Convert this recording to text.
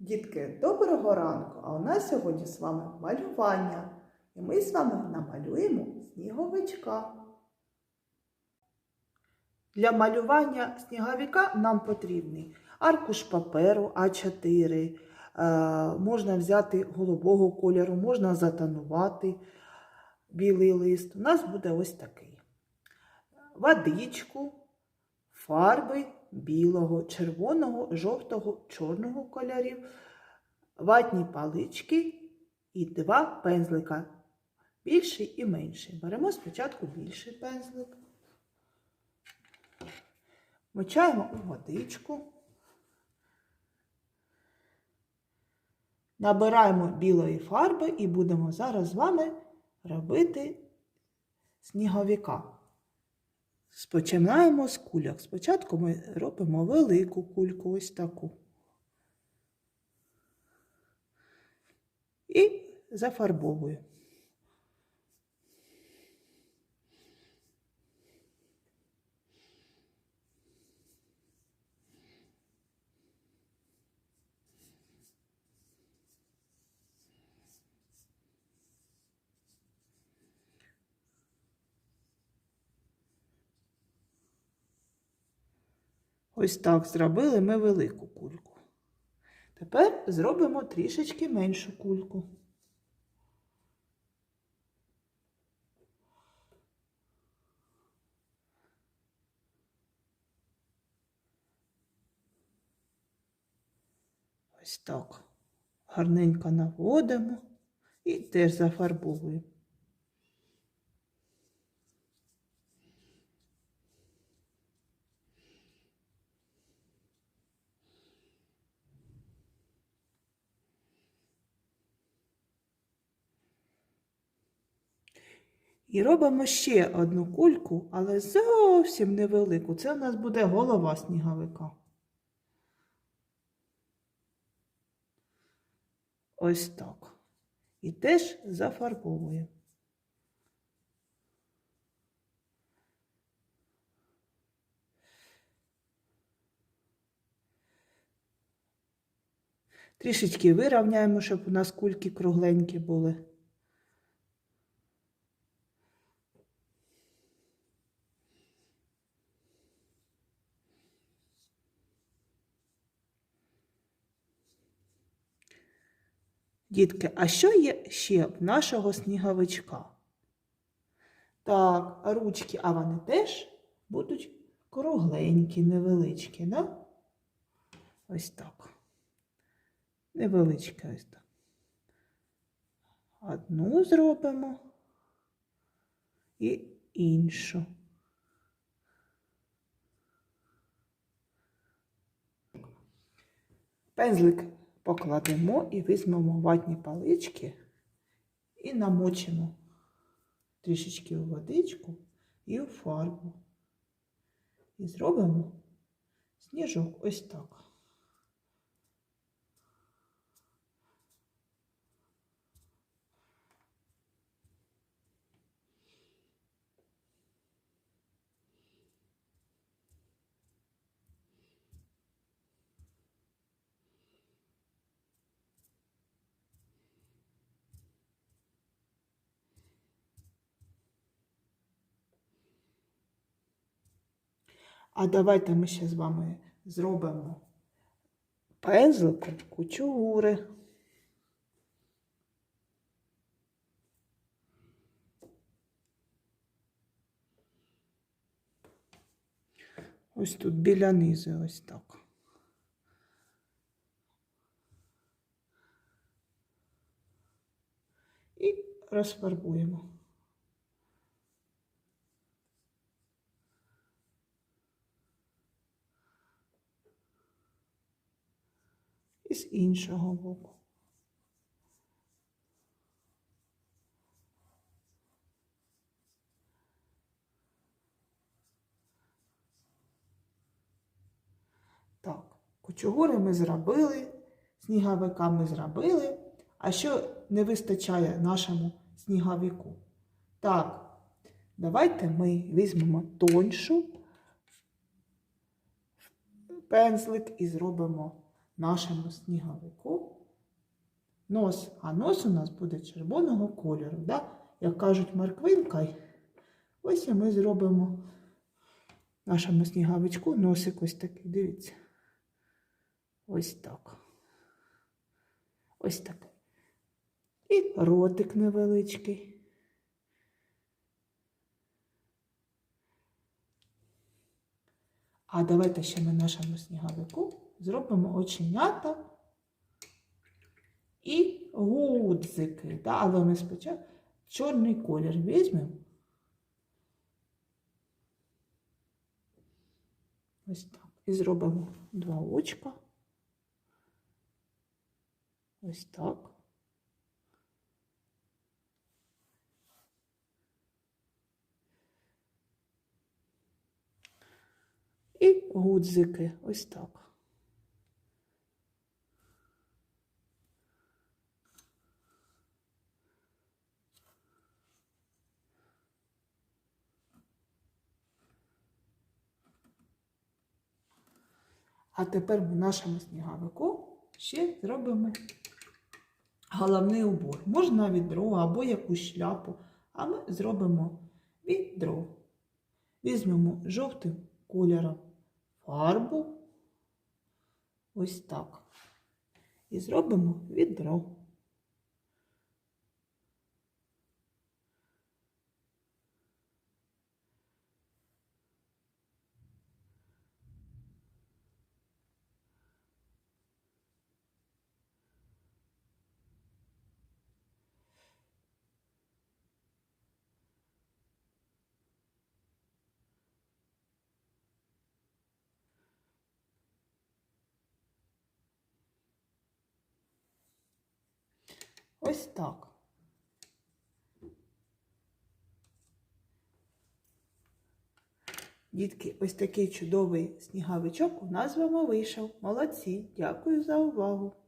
Дітки, доброго ранку! А у нас сьогодні з вами малювання. І ми з вами намалюємо сніговичка. Для малювання сніговика нам потрібний аркуш паперу А4. Е, можна взяти голубого кольору, можна затонувати білий лист. У нас буде ось такий. Водичку, фарби білого, червоного, жовтого, чорного кольорів, ватні палички і два пензлика. Більший і менший. Беремо спочатку більший пензлик. Мочаємо у водичку. Набираємо білої фарби і будемо зараз з вами робити сніговика. Спочинаємо з кульок. Спочатку ми робимо велику кульку, ось таку. І зафарбовуємо. Ось так зробили ми велику кульку. Тепер зробимо трішечки меншу кульку. Ось так. Гарненько наводимо і теж зафарбовуємо. І робимо ще одну кульку, але зовсім невелику. Це у нас буде голова сніговика. Ось так. І теж зафарбовуємо. Трішечки вирівняємо, щоб у нас кульки кругленькі були. Дітки, а що є ще в нашого сніговичка? Так, ручки, а вони теж будуть кругленькі, невеличкі, да? Ось так. Невеличкі ось так. Одну зробимо і іншу. Пензлик покладемо і візьмемо ватні палички і намочимо трішечки у водичку і у фарбу. І зробимо сніжок ось так. А давайте ми ще з вами зробимо пензликом кучугури. Ось тут біля низу, ось так. І розфарбуємо. І з іншого боку. Так, кучугури ми зробили, сніговика ми зробили. А що не вистачає нашому сніговику? Так, давайте ми візьмемо тоншу пензлик і зробимо нашому сніговику нос, а нос у нас буде червоного кольору. Да? Як кажуть, морквинка. Ось і ми зробимо нашому сніговичку носик ось такий. Дивіться. Ось так. Ось такий. І ротик невеличкий. А давайте ще ми нашому сніговику зробимо оченята і гудзики. Да? Але ми спочатку чорний колір візьмемо. Ось так. І зробимо два очка. Ось так. І гудзики. Ось так. А тепер в нашому сніговику ще зробимо головний убор. Можна відро або якусь шляпу, а ми зробимо відро. Візьмемо жовтим кольором фарбу. Ось так. І зробимо відро. Ось так. Дітки, ось такий чудовий снігавичок у нас з вами вийшов. Молодці! Дякую за увагу!